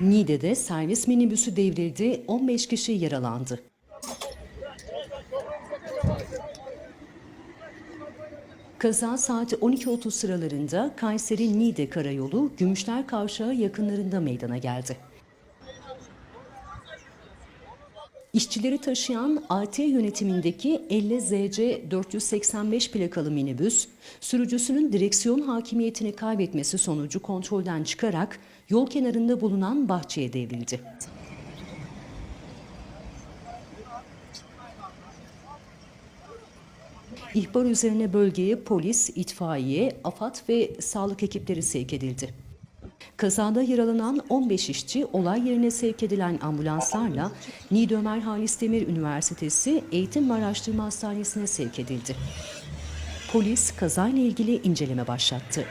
Niğde'de servis minibüsü devrildi, 15 kişi yaralandı. Kaza saat 12.30 sıralarında Kayseri-Niğde Karayolu Gümüşler Kavşağı yakınlarında meydana geldi. İşçileri taşıyan AT yönetimindeki 50 ZC 485 plakalı minibüs, sürücüsünün direksiyon hakimiyetini kaybetmesi sonucu kontrolden çıkarak yol kenarında bulunan bahçeye devrildi. İhbar üzerine bölgeye polis, itfaiye, AFAD ve sağlık ekipleri sevk edildi. Kazada yaralanan 15 işçi olay yerine sevk edilen ambulanslarla Niğde Ömer Halis Demir Üniversitesi Eğitim ve Araştırma Hastanesi'ne sevk edildi. Polis kazayla ilgili inceleme başlattı.